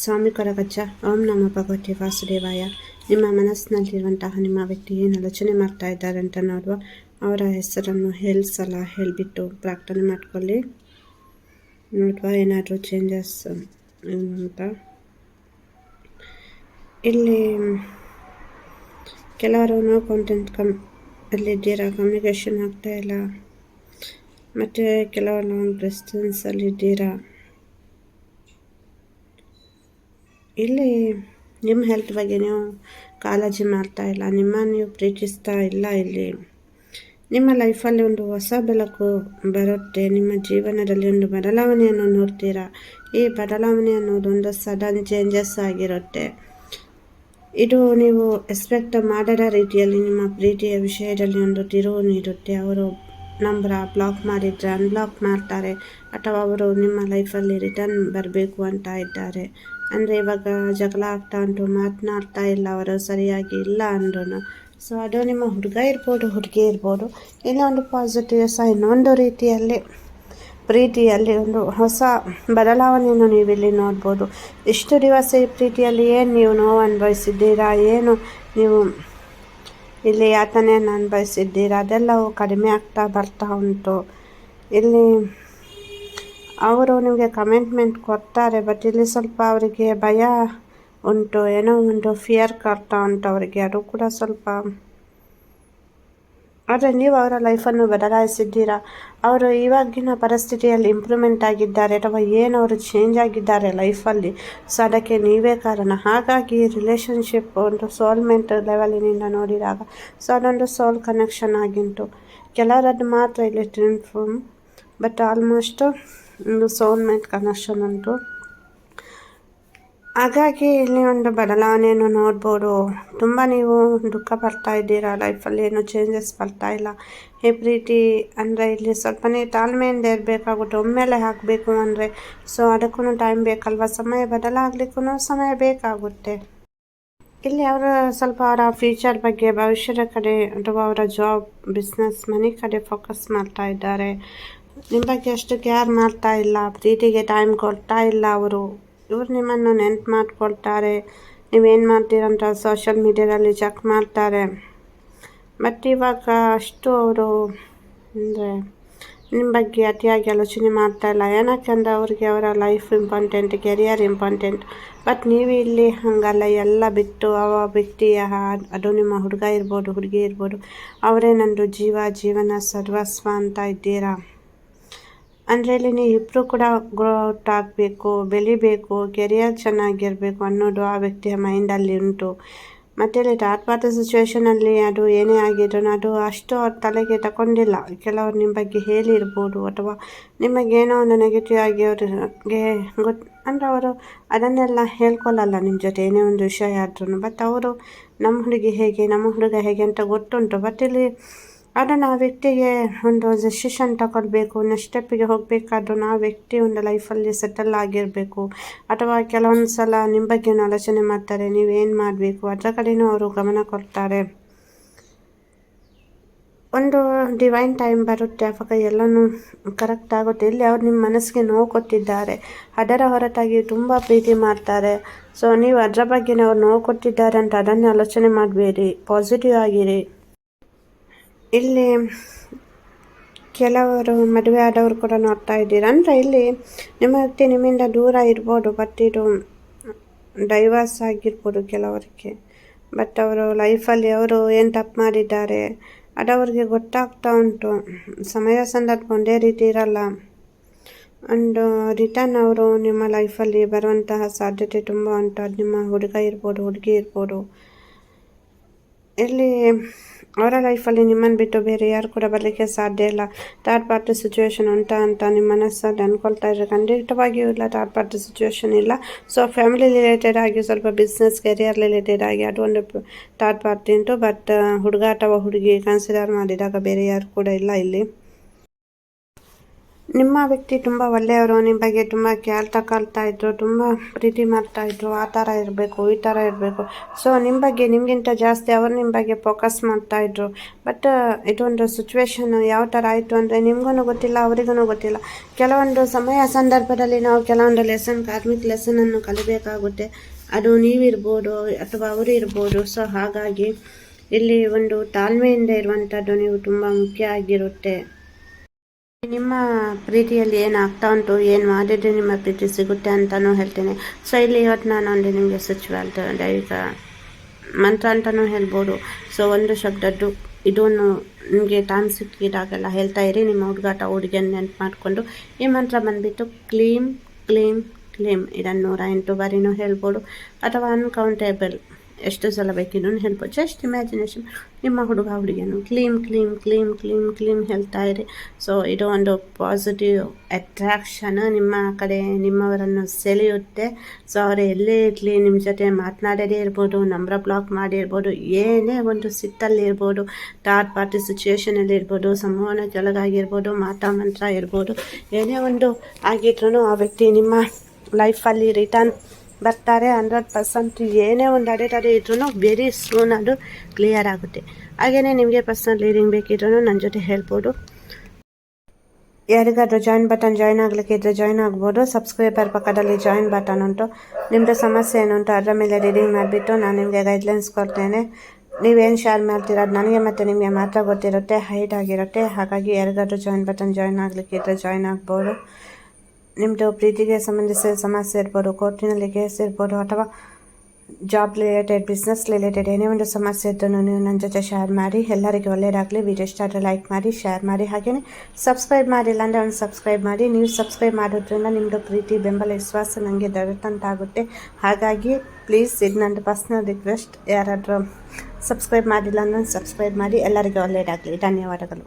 ಸ್ವಾಮಿ ಕೊರಗಜ್ಜ ಓಂ ನಮ ಭಗವತಿ ವಾಸುದೇವಾಯ. ನಿಮ್ಮ ಮನಸ್ಸಿನಲ್ಲಿರುವಂತಹ ನಿಮ್ಮ ವ್ಯಕ್ತಿ ಏನು ಆಲೋಚನೆ ಮಾಡ್ತಾ ಇದ್ದಾರೆ ಅಂತ ನೋಡುವ ಅವರ ಹೆಸರನ್ನು ಹೇಳ್ಸಲ ಹೇಳಿಬಿಟ್ಟು ಪ್ರಾರ್ಥನೆ ಮಾಡ್ಕೊಳ್ಳಿ. ನೋಡುವ ಏನಾದರೂ ಚೇಂಜಸ್ ಅಂತ. ಇಲ್ಲಿ ಕೆಲವರು ನೋ ಕಾಂಟೆಂಟ್ ಕಮ್ ಅಲ್ಲಿದ್ದೀರಾ ಕಮ್ಯುನಿಕೇಷನ್ ಆಗ್ತಾ ಇಲ್ಲ. ಮತ್ತು ಕೆಲವರು ಲಾಂಗ್ ಡಿಸ್ಟೆನ್ಸಲ್ಲಿದ್ದೀರಾ ಇಲ್ಲಿ ನಿಮ್ಮ ಹೆಲ್ತ್ ಬಗ್ಗೆ ನೀವು ಕಾಳಜಿ ಮಾಡ್ತಾ ಇಲ್ಲ, ನಿಮ್ಮ ನೀವು ಪ್ರೀತಿಸ್ತಾ ಇಲ್ಲ ಇಲ್ಲಿ. ನಿಮ್ಮ ಲೈಫಲ್ಲಿ ಒಂದು ಹೊಸ ಬೆಳಕು ಬರುತ್ತೆ, ನಿಮ್ಮ ಜೀವನದಲ್ಲಿ ಒಂದು ಬದಲಾವಣೆಯನ್ನು ನೋಡ್ತೀರಾ? ಈ ಬದಲಾವಣೆ ಅನ್ನೋದು ಒಂದು ಸಡನ್ ಚೇಂಜಸ್ ಆಗಿರುತ್ತೆ. ಇದು ನೀವು ಎಕ್ಸ್ಪೆಕ್ಟ್ ಮಾಡದ ರೀತಿಯಲ್ಲಿ ನಿಮ್ಮ ಪ್ರೀತಿಯ ವಿಷಯದಲ್ಲಿ ಒಂದು ತಿರುವು ನೀಡುತ್ತೆ. ಅವರು ನಂಬರ ಬ್ಲಾಕ್ ಮಾಡಿದರೆ ಅನ್ಬ್ಲಾಕ್ ಮಾಡ್ತಾರೆ, ಅಥವಾ ಅವರು ನಿಮ್ಮ ಲೈಫಲ್ಲಿ ರಿಟರ್ನ್ ಬರಬೇಕು ಅಂತ ಇದ್ದಾರೆ. ಅಂದರೆ ಇವಾಗ ಜಗಳ ಆಗ್ತಾ ಉಂಟು, ಮಾತನಾಡ್ತಾ ಇಲ್ಲ ಅವರು, ಸರಿಯಾಗಿ ಇಲ್ಲ ಅಂದ್ರೂ ಸೊ ಅದು ನಿಮ್ಮ ಹುಡುಗ ಇರ್ಬೋದು, ಹುಡುಗಿ ಇರ್ಬೋದು. ಇಲ್ಲ ಒಂದು ಪಾಸಿಟಿವ್ ಸೈನ್ ಒಂದು ರೀತಿಯಲ್ಲಿ, ಪ್ರೀತಿಯಲ್ಲಿ ಒಂದು ಹೊಸ ಬದಲಾವಣೆಯನ್ನು ನೀವು ಇಲ್ಲಿ ನೋಡ್ಬೋದು. ಇಷ್ಟು ದಿವಸ ಈ ಪ್ರೀತಿಯಲ್ಲಿ ಏನು ನೀವು ನೋವು ಅನುಭವಿಸಿದ್ದೀರಾ, ಏನು ನೀವು ಇಲ್ಲಿ ಯಾತನೆಯನ್ನು ಅನುಭವಿಸಿದ್ದೀರಾ, ಅದೆಲ್ಲವೂ ಕಡಿಮೆ ಆಗ್ತಾ ಬರ್ತಾ ಉಂಟು. ಇಲ್ಲಿ ಅವರು ನಿಮಗೆ ಕಮೆಂಟ್ಮೆಂಟ್ ಕೊಡ್ತಾರೆ ಬಟ್ ಇಲ್ಲಿ ಸ್ವಲ್ಪ ಅವರಿಗೆ ಭಯ ಉಂಟು, ಏನೋ ಒಂದು ಫಿಯರ್ ಕಾಡ್ತಾ ಉಂಟು ಅವರಿಗೆ. ಅದು ಕೂಡ ಸ್ವಲ್ಪ ಆದರೆ ನೀವು ಅವರ ಲೈಫನ್ನು ಬದಲಾಯಿಸಿದ್ದೀರಾ? ಅವರು ಇವಾಗಿನ ಪರಿಸ್ಥಿತಿಯಲ್ಲಿ ಇಂಪ್ರೂವ್ಮೆಂಟ್ ಆಗಿದ್ದಾರೆ ಅಥವಾ ಏನು ಅವರು ಚೇಂಜ್ ಆಗಿದ್ದಾರೆ ಲೈಫಲ್ಲಿ ಸೊ ಅದಕ್ಕೆ ನೀವೇ ಕಾರಣ. ಹಾಗಾಗಿ ರಿಲೇಷನ್ಶಿಪ್ ಒಂದು ಸೋಲ್ಮೆಂಟ್ ಲೆವೆಲಿನಿಂದ ನೋಡಿದಾಗ ಸೊ ಅದೊಂದು ಸೋಲ್ ಕನೆಕ್ಷನ್ ಆಗಿಂಟು. ಕೆಲವರದ್ದು ಮಾತ್ರ ಇಲ್ಲಿ ಟ್ರಿನ್ಫಾರ್ಮ್ ಬಟ್ ಆಲ್ಮೋಸ್ಟು ಒಂದು ಸೋಲ್ಮೇಟ್ ಕನೆಕ್ಷನ್ ಉಂಟು ಹಾಗಾಗಿ ಇಲ್ಲಿ ಒಂದು ಬದಲಾವಣೆಯನ್ನು ನೋಡ್ಬೋದು. ತುಂಬ ನೀವು ದುಃಖ ಬರ್ತಾ ಇದ್ದೀರಾ? ಲೈಫಲ್ಲಿ ಏನು ಚೇಂಜಸ್ ಬರ್ತಾ ಇಲ್ಲ? ಈ ಪ್ರೀತಿ ಅಂದರೆ ಇಲ್ಲಿ ಸ್ವಲ್ಪನೇ ತಾಳ್ಮೆಯಿಂದ ಇರಬೇಕಾಗುತ್ತೆ. ಒಮ್ಮೆಲೆ ಹಾಕಬೇಕು ಅಂದರೆ. ಸೊ ಅದಕ್ಕೂ ಟೈಮ್ ಬೇಕಲ್ವ? ಸಮಯ ಬದಲಾಗಲಿಕ್ಕೂ ಸಮಯ ಬೇಕಾಗುತ್ತೆ. ಇಲ್ಲಿ ಅವರು ಸ್ವಲ್ಪ ಅವರ ಫ್ಯೂಚರ್ ಬಗ್ಗೆ, ಭವಿಷ್ಯದ ಕಡೆ ಅಥವಾ ಅವರ ಜಾಬ್ ಬಿಸ್ನೆಸ್ ಮನಿ ಕಡೆ ಫೋಕಸ್ ಮಾಡ್ತಾ ಇದ್ದಾರೆ. ನಿಮ್ಮ ಬಗ್ಗೆ ಅಷ್ಟು ಕೇರ್ ಮಾಡ್ತಾ ಇಲ್ಲ. ಪ್ರೀತಿಗೆ ಟೈಮ್ ಕೊಡ್ತಾ ಇಲ್ಲ ಅವರು. ಇವರು ನಿಮ್ಮನ್ನು ನೆನ್ಪು ಮಾಡ್ಕೊಳ್ತಾರೆ. ನೀವೇನು ಮಾಡ್ತೀರಂತ ಸೋಷಲ್ ಮೀಡ್ಯಾದಲ್ಲಿ ಚೆಕ್ ಮಾಡ್ತಾರೆ. ಬಟ್ ಇವಾಗ ಅಷ್ಟು ಅವರು ಅಂದರೆ ನಿಮ್ಮ ಬಗ್ಗೆ ಅತಿಯಾಗಿ ಆಲೋಚನೆ ಮಾಡ್ತಾ ಇಲ್ಲ. ಅವ್ರಿಗೆ ಅವರ life important career important but ನೀವು ಇಲ್ಲಿ ಹಾಗಲ್ಲ. ಎಲ್ಲ ಬಿಟ್ಟು ಅವ ವ್ಯಕ್ತಿಯ ಅದು ನಿಮ್ಮ ಹುಡುಗ ಇರ್ಬೋದು, ಹುಡುಗಿ ಇರ್ಬೋದು, ಅವರೇ ನಂದು ಜೀವ, ಜೀವನ ಸರ್ವಸ್ವ ಅಂತ ಇದ್ದೀರಾ? ಅಂದರೆ ಇಲ್ಲಿ ನೀವು ಇಬ್ಬರು ಕೂಡ ಗ್ರೋಟ್ ಆಗಬೇಕು, ಬೆಳಿಬೇಕು ಕೆರಿಯರ್ ಚೆನ್ನಾಗಿರಬೇಕು ಅನ್ನೋದು ಆ ವ್ಯಕ್ತಿಯ ಮೈಂಡಲ್ಲಿ ಉಂಟು. ಮತ್ತು ಸಿಚುವೇಶನ್ ಸಿಚುವೇಷನಲ್ಲಿ ಅದು ಏನೇ ಆಗಿದ್ರು ಅದು ಅಷ್ಟು ಅವ್ರ ತಲೆಗೆ ತಗೊಂಡಿಲ್ಲ ಕೆಲವರು ನಿಮ್ಮ ಬಗ್ಗೆ ಹೇಳಿರ್ಬೋದು ಅಥವಾ ನಿಮಗೇನೋ ಒಂದು ನೆಗೆಟಿವ್ ಆಗಿ ಅವ್ರಿಗೆ ಗೊತ್ತು ಅಂದರೆ ಅವರು ಅದನ್ನೆಲ್ಲ ಹೇಳ್ಕೊಳ್ಳಲ್ಲ ನಿಮ್ಮ ಜೊತೆ, ಏನೇ ಒಂದು ವಿಷಯ ಆದ್ರೂ ಬಟ್ ಅವರು ನಮ್ಮ ಹುಡುಗಿ ಹೇಗೆ, ನಮ್ಮ ಹುಡುಗ ಹೇಗೆ ಅಂತ ಗೊತ್ತುಂಟು. ಬಟ್ ಇಲ್ಲಿ ಅದನ್ನು ನಾವು ವ್ಯಕ್ತಿಗೆ ಒಂದು ಡೆಸಿಷನ್ ತಗೊಳ್ಬೇಕು ನೆಕ್ಸ್ಟ್ ಸ್ಟೆಪ್ಪಿಗೆ ಹೋಗಬೇಕಾದ್ರೂ ನಾವು ವ್ಯಕ್ತಿ ಒಂದು ಲೈಫಲ್ಲಿ ಸೆಟಲ್ ಆಗಿರಬೇಕು. ಅಥವಾ ಕೆಲವೊಂದು ಸಲ ನಿಮ್ಮ ಬಗ್ಗೆ ಆಲೋಚನೆ ಮಾಡ್ತಾರೆ ನೀವೇನು ಮಾಡಬೇಕು? ಅದರ ಕಡೆಯೂ ಅವರು ಗಮನ ಕೊಡ್ತಾರೆ. ಒಂದು ಡಿವೈನ್ ಟೈಮ್ ಬರುತ್ತೆ ಅವಾಗ ಎಲ್ಲನೂ ಕರೆಕ್ಟ್ ಆಗುತ್ತೆ. ಇಲ್ಲಿ ಅವ್ರು ನಿಮ್ಮ ಮನಸ್ಸಿಗೆ ನೋವು ಕೊಟ್ಟಿದ್ದಾರೆ. ಅದರ ಹೊರತಾಗಿ ತುಂಬ ಪ್ರೀತಿ ಮಾಡ್ತಾರೆ. ಸೊ ನೀವು ಅದರ ಬಗ್ಗೆ ಅವ್ರು ನೋವು ಕೊಟ್ಟಿದ್ದಾರೆ ಅಂತ ಅದನ್ನೇ ಆಲೋಚನೆ ಮಾಡಬೇಡಿ. ಪಾಸಿಟಿವ್ ಆಗಿರಿ. ಇಲ್ಲಿ ಕೆಲವರು ಮದುವೆ ಆದವರು ಕೂಡ ನೋಡ್ತಾ ಇದ್ದೀರಾ? ಅಂದರೆ ಇಲ್ಲಿ ನಿಮ್ಮ ವ್ಯಕ್ತಿ ನಿಮ್ಮಿಂದ ದೂರ ಇರ್ಬೋದು ಬಟ್ ಇದು ಡೈವರ್ಸ್ ಆಗಿರ್ಬೋದು ಕೆಲವರಿಗೆ. ಬಟ್ ಅವರು ಲೈಫಲ್ಲಿ ಅವರು ಏನು ತಪ್ಪು ಮಾಡಿದ್ದಾರೆ ಅದು ಅವ್ರಿಗೆ ಗೊತ್ತಾಗ್ತಾ ಉಂಟು. ಸಮಯ ಸಂದರ್ಭ ಒಂದೇ ರೀತಿ ಇರಲ್ಲ. ಅಂಡ್ ರಿಟರ್ನ್ ಅವರು ನಿಮ್ಮ ಲೈಫಲ್ಲಿ ಬರುವಂತಹ ಸಾಧ್ಯತೆ ತುಂಬ ಉಂಟು. ಅದು ನಿಮ್ಮ ಹುಡುಗ ಇರ್ಬೋದು, ಹುಡುಗಿ ಇರ್ಬೋದು. ಇಲ್ಲಿ ಅವರ ಲೈಫಲ್ಲಿ ನಿಮ್ಮನ್ನು ಬಿಟ್ಟು ಬೇರೆ ಯಾರು ಕೂಡ ಬರಲಿಕ್ಕೆ ಸಾಧ್ಯ ಇಲ್ಲ ಥರ್ಡ್ ಪಾರ್ಟಿ ಸಿಚುವೇಶನ್ ಉಂಟಾ ಅಂತ ನಿಮ್ಮ ಮನಸ್ಸಲ್ಲಿ ಅಂದ್ಕೊಳ್ತಾ ಇದ್ರೆ ಖಂಡಿತವಾಗಿಯೂ ಇಲ್ಲ ಥರ್ಡ್ ಪಾರ್ಟಿ ಸಿಚುವೇಶನ್ ಇಲ್ಲ ಸೊ ಫ್ಯಾಮಿಲಿ ರಿಲೇಟೆಡ್ ಆಗಿ ಸ್ವಲ್ಪ ಬಿಸ್ನೆಸ್ ಕೆರಿಯರ್ ರಿಲೇಟೆಡ್ ಆಗಿ ಅದು ಒಂದು ಥರ್ಡ್ ಪಾರ್ಟಿ ಉಂಟು ಬಟ್ ಹುಡುಗ ಅಥವಾ ಹುಡುಗಿ ಕನ್ಸಿಡರ್ ಮಾಡಿದಾಗ ಬೇರೆ ಯಾರು ಕೂಡ ಇಲ್ಲ ಇಲ್ಲಿ ನಿಮ್ಮ ವ್ಯಕ್ತಿ ತುಂಬ ಒಳ್ಳೆಯವರು, ನಿಮ್ಮ ಬಗ್ಗೆ ತುಂಬ ಕೇರ್ ತಗೊಳ್ತಾ ಇದ್ದರು ತುಂಬ ಪ್ರೀತಿ ಮಾಡ್ತಾ ಇದ್ರು, ಆ ಥರ ಇರಬೇಕು, ಈ ಥರ ಇರಬೇಕು. ಸೊ ನಿಮ್ಮ ಬಗ್ಗೆ, ನಿಮಗಿಂತ ಜಾಸ್ತಿ ಅವರು ನಿಮ್ಮ ಬಗ್ಗೆ ಫೋಕಸ್ ಮಾಡ್ತಾ ಇದ್ರು. ಬಟ್ ಇದೊಂದು ಸಿಚುವೇಶನ್ನು ಯಾವ ಥರ ಆಯಿತು ಅಂದರೆ ನಿಮಗೂ ಗೊತ್ತಿಲ್ಲ ಅವರಿಗೂ ಗೊತ್ತಿಲ್ಲ. ಕೆಲವೊಂದು ಸಮಯ ಸಂದರ್ಭದಲ್ಲಿ ನಾವು ಕೆಲವೊಂದು ಲೆಸನ್ ಕಾರ್ಮಿಕ್ ಲೆಸನನ್ನು ಕಲಿಬೇಕಾಗುತ್ತೆ. ಅದು ನೀವಿರ್ಬೋದು ಅಥವಾ ಅವರು ಇರ್ಬೋದು. ಸೊ ಹಾಗಾಗಿ ಇಲ್ಲಿ ಒಂದು ತಾಳ್ಮೆಯಿಂದ ಇರುವಂಥದ್ದು ನೀವು ತುಂಬ ಮುಖ್ಯ ಆಗಿರುತ್ತೆ. ನಿಮ್ಮ ಪ್ರೀತಿಯಲ್ಲಿ ಏನು ಆಗ್ತಾ ಉಂಟು, ಏನು ಮಾಡಿದ್ರೆ ನಿಮ್ಮ ಪ್ರೀತಿ ಸಿಗುತ್ತೆ ಅಂತಲೂ ಹೇಳ್ತೇನೆ. ಸೊ ಇಲ್ಲಿ ಇವತ್ತು ನಾನು ಒಂದು ನಿಮಗೆ ಸ್ವಿಚುವಲ್ ದೈವಿಕ ಮಂತ್ರ ಅಂತಲೂ ಹೇಳ್ಬೋದು. ಸೊ ಒಂದು ಶಬ್ದದ್ದು ಇದನ್ನು ನಿಮಗೆ ಟೈಮ್ ಸಿಕ್ಕಿದಾಗೆಲ್ಲ ಹೇಳ್ತಾ ಇರಿ. ನಿಮ್ಮ ಹುಡುಗಾಟ, ಹುಡುಗಿಯನ್ನು ನೆನ್ಪು ಮಾಡಿಕೊಂಡು ಈ ಮಂತ್ರ ಬಂದುಬಿಟ್ಟು ಕ್ಲೀಮ್ ಕ್ಲೀಮ್ ಕ್ಲೀಮ್ ಇದನ್ನು ನೂರ ಎಂಟು ಬಾರಿನೂ ಹೇಳ್ಬೋದು. ಅಥವಾ ಅನ್ಕೌಂಟೇಬಲ್ ಎಷ್ಟು ಸಲ ಬೇಕಿದ್ರು ಹೇಳ್ಬೋದು ಜಸ್ಟ್ ಇಮ್ಯಾಜಿನೇಷನ್ ನಿಮ್ಮ ಹುಡುಗ ಹುಡುಗಿಯನ್ನು ಕ್ಲೀಮ್ ಕ್ಲೀಮ್ ಕ್ಲೀಮ್ ಕ್ಲೀಮ್ ಕ್ಲೀಮ್ ಹೇಳ್ತಾ ಇರಿ. ಸೊ ಇದು ಒಂದು ಪಾಸಿಟಿವ್ ಅಟ್ರಾಕ್ಷನ್ ನಿಮ್ಮ ಕಡೆ ನಿಮ್ಮವರನ್ನು ಸೆಳೆಯುತ್ತೆ. ಸೊ ಅವರು ಎಲ್ಲೇ ಇರಲಿ, ನಿಮ್ಮ ಜೊತೆ ಮಾತನಾಡೋದೇ ಇರ್ಬೋದು ನಂಬರ್ ಬ್ಲಾಕ್ ಮಾಡಿರ್ಬೋದು ಏನೇ ಒಂದು ಸಿಟ್ಟಲ್ಲಿ ಇರ್ಬೋದು ಥರ್ಡ್ ಪಾರ್ಟಿ ಸಿಚುವೇಷನಲ್ಲಿ ಇರ್ಬೋದು, ಸಂವಹನ ಕೆಳಗಾಗಿರ್ಬೋದು, ಮಾತಾ ಮಂತ್ರ ಇರ್ಬೋದು, ಏನೇ ಒಂದು ಆಗಿದ್ರೂ ಆ ವ್ಯಕ್ತಿ ನಿಮ್ಮ ಲೈಫಲ್ಲಿ ರಿಟರ್ನ್ ಬರ್ತಾರೆ, ಹಂಡ್ರೆಡ್ ಪರ್ಸೆಂಟ್ ಏನೇ ಒಂದು ಅಡೆತಡೆ ಇದ್ರೂ ವೆರಿ ಸೂನ್ ಅದು ಕ್ಲಿಯರ್ ಆಗುತ್ತೆ. ಹಾಗೆಯೇ ನಿಮಗೆ ಪರ್ಸನಲ್ ಲೀಡಿಂಗ್ ಬೇಕಿದ್ರು ನನ್ನ ಜೊತೆ ಹೇಳ್ಬೋದು. ಯಾರಿಗಾದ್ರೂ ಜಾಯಿನ್ ಬಟನ್ ಜಾಯ್ನ್ ಆಗಲಿಕ್ಕೆ ಇದ್ದರೆ ಜಾಯ್ನ್ ಆಗ್ಬೋದು. ಸಬ್ಸ್ಕ್ರೈಬರ್ ಪಕ್ಕದಲ್ಲಿ ಜಾಯಿನ್ ಬಟನ್ ಉಂಟು. ನಿಮ್ಮದು ಸಮಸ್ಯೆ ಏನು ಉಂಟು ಅದರ ಮೇಲೆ ರೀಡಿಂಗ್ ಮಾಡಿಬಿಟ್ಟು ನಾನು ನಿಮಗೆ ಗೈಡ್ಲೈನ್ಸ್ ಕೊಡ್ತೇನೆ. ನೀವೇನು ಶೇರ್ ಮಾಡ್ತೀರ ಅದು ನನಗೆ ಮತ್ತು ನಿಮಗೆ ಮಾತ್ರ ಗೊತ್ತಿರುತ್ತೆ ಹೈಟ್ ಆಗಿರುತ್ತೆ. ಹಾಗಾಗಿ ಯಾರಿಗಾದ್ರೂ ಜಾಯಿನ್ ಬಟನ್ ಜಾಯ್ನ್ ಆಗಲಿಕ್ಕೆ ಇದ್ದರೆ ಜಾಯ್ನ್ ಆಗ್ಬೋದು. ನಿಮ್ಮದು ಪ್ರೀತಿಗೆ ಸಂಬಂಧಿಸಿದ ಸಮಸ್ಯೆ ಇರ್ಬೋದು, ಕೋರ್ಟಿನಲ್ಲಿ ಕೇಸ್ ಇರ್ಬೋದು ಅಥವಾ ಜಾಬ್ ರಿಲೇಟೆಡ್ ಬಿಸ್ನೆಸ್ ರಿಲೇಟೆಡ್ ಏನೇ ಒಂದು ಸಮಸ್ಯೆ ಇದ್ದನ್ನು ನೀವು ನನ್ನ ಜೊತೆ ಶೇರ್ ಮಾಡಿ, ಎಲ್ಲರಿಗೂ ಒಳ್ಳೆಯದಾಗಲಿ ವಿಡಿಯೋ ಇಷ್ಟ ಲೈಕ್ ಮಾಡಿ ಶೇರ್ ಮಾಡಿ. ಹಾಗೆಯೇ ಸಬ್ಸ್ಕ್ರೈಬ್ ಮಾಡಿಲ್ಲ ಅಂದರೆ ಒಂದು ಸಬ್ಸ್ಕ್ರೈಬ್ ಮಾಡಿ. ನೀವು ಸಬ್ಸ್ಕ್ರೈಬ್ ಮಾಡೋದ್ರಿಂದ ನಿಮ್ಮದು ಪ್ರೀತಿ, ಬೆಂಬಲ, ವಿಶ್ವಾಸ ನನಗೆ ದೊರೆತಂತಾಗುತ್ತೆ ಹಾಗಾಗಿ ಪ್ಲೀಸ್ ಇದು ನನ್ನ ಪರ್ಸ್ನಲ್ ರಿಕ್ವೆಸ್ಟ್ ಯಾರಾದರೂ ಸಬ್ಸ್ಕ್ರೈಬ್ ಮಾಡಿಲ್ಲ ಅಂದರೆ ಸಬ್ಸ್ಕ್ರೈಬ್ ಮಾಡಿ. ಎಲ್ಲರಿಗೂ ಒಳ್ಳೆಯದಾಗಲಿ ಧನ್ಯವಾದಗಳು.